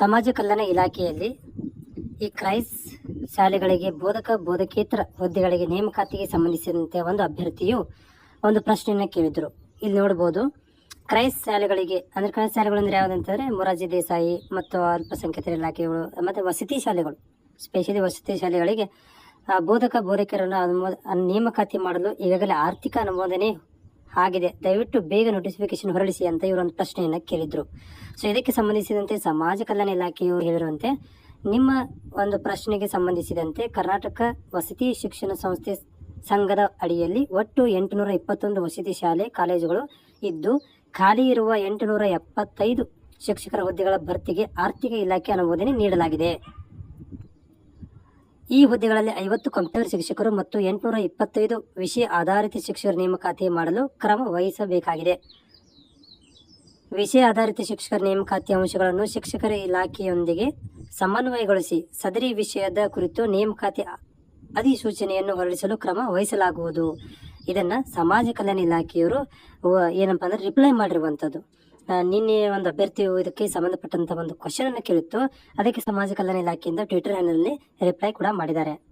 ಸಮಾಜ ಕಲ್ಯಾಣ ಇಲಾಖೆಯಲ್ಲಿ ಈ ಕ್ರೈಸ್ ಶಾಲೆಗಳಿಗೆ ಬೋಧಕ, ಬೋಧಕೇತರ ಹುದ್ದೆಗಳಿಗೆ ನೇಮಕಾತಿಗೆ ಸಂಬಂಧಿಸಿದಂತೆ ಒಂದು ಅಭ್ಯರ್ಥಿಯು ಒಂದು ಪ್ರಶ್ನೆಯನ್ನು ಕೇಳಿದರು. ಇಲ್ಲಿ ನೋಡ್ಬೋದು, ಕ್ರೈಸ್ ಶಾಲೆಗಳಿಗೆ, ಅಂದರೆ ಕ್ರೈಸ್ ಶಾಲೆಗಳು ಅಂದರೆ ಯಾವುದಂತಂದರೆ ಮೊರಾರ್ಜಿ ದೇಸಾಯಿ ಮತ್ತು ಅಲ್ಪಸಂಖ್ಯಾತರ ಇಲಾಖೆಗಳು, ಮತ್ತು ವಸತಿ ಶಾಲೆಗಳು ಸ್ಪೆಷಲಿ ವಸತಿ ಶಾಲೆಗಳಿಗೆ ಬೋಧಕ, ಬೋಧಕರನ್ನು ಅನುಮೋ, ನೇಮಕಾತಿ ಮಾಡಲು ಈಗಾಗಲೇ ಆರ್ಥಿಕ ಅನುಮೋದನೆ ಆಗಿದೆ ದಯವಿಟ್ಟು ಬೇಗ ನೋಟಿಫಿಕೇಶನ್ ಹೊರಡಿಸಿ ಅಂತ ಇವರೊಂದು ಪ್ರಶ್ನೆಯನ್ನು ಕೇಳಿದ್ರು. ಸೊ ಇದಕ್ಕೆ ಸಂಬಂಧಿಸಿದಂತೆ ಸಮಾಜ ಕಲ್ಯಾಣ ಇಲಾಖೆಯವರು ಹೇಳಿರುವಂತೆ, ನಿಮ್ಮ ಒಂದು ಪ್ರಶ್ನೆಗೆ ಸಂಬಂಧಿಸಿದಂತೆ ಕರ್ನಾಟಕ ವಸತಿ ಶಿಕ್ಷಣ ಸಂಸ್ಥೆ ಸಂಘದ ಅಡಿಯಲ್ಲಿ ಒಟ್ಟು ಎಂಟುನೂರ ಇಪ್ಪತ್ತೊಂದು ವಸತಿ ಶಾಲೆ, ಕಾಲೇಜುಗಳು ಇದ್ದು, ಖಾಲಿ ಇರುವ ಎಂಟುನೂರ ಎಪ್ಪತ್ತೈದು ಶಿಕ್ಷಕರ ಹುದ್ದೆಗಳ ಭರ್ತಿಗೆ ಆರ್ಥಿಕ ಇಲಾಖೆ ಅನುಮೋದನೆ ನೀಡಲಾಗಿದೆ. ಈ ಹುದ್ದೆಗಳಲ್ಲಿ ಐವತ್ತು ಕಂಪ್ಯೂಟರ್ ಶಿಕ್ಷಕರು ಮತ್ತು ಎಂಟುನೂರ ಇಪ್ಪತ್ತೈದು ವಿಷಯ ಆಧಾರಿತ ಶಿಕ್ಷಕರ ನೇಮಕಾತಿ ಮಾಡಲು ಕ್ರಮ ವಹಿಸಬೇಕಾಗಿದೆ. ವಿಷಯ ಆಧಾರಿತ ಶಿಕ್ಷಕರ ನೇಮಕಾತಿ ಅಂಶಗಳನ್ನು ಶಿಕ್ಷಕರ ಇಲಾಖೆಯೊಂದಿಗೆ ಸಮನ್ವಯಗೊಳಿಸಿ ಸದರಿ ವಿಷಯದ ಕುರಿತು ನೇಮಕಾತಿ ಅಧಿಸೂಚನೆಯನ್ನು ಹೊರಡಿಸಲು ಕ್ರಮ ವಹಿಸಲಾಗುವುದು. ಇದನ್ನು ಸಮಾಜ ಕಲ್ಯಾಣ ಇಲಾಖೆಯವರು ಏನಪ್ಪ ಅಂದರೆ ರಿಪ್ಲೈ ಮಾಡಿರುವಂಥದ್ದು. ನಿನ್ನೆ ಒಂದು ಅಭ್ಯರ್ಥಿಯು ಇದಕ್ಕೆ ಸಂಬಂಧಪಟ್ಟಂತ ಒಂದು ಕ್ವಶನ್ ಅನ್ನು ಕೇಳಿತ್ತು. ಅದಕ್ಕೆ ಸಮಾಜ ಕಲ್ಯಾಣ ಇಲಾಖೆಯಿಂದ ಟ್ವಿಟರ್ ಹ್ಯಾಂಡಲ್ ರಿಪ್ಲೈ ಕೂಡ ಮಾಡಿದ್ದಾರೆ.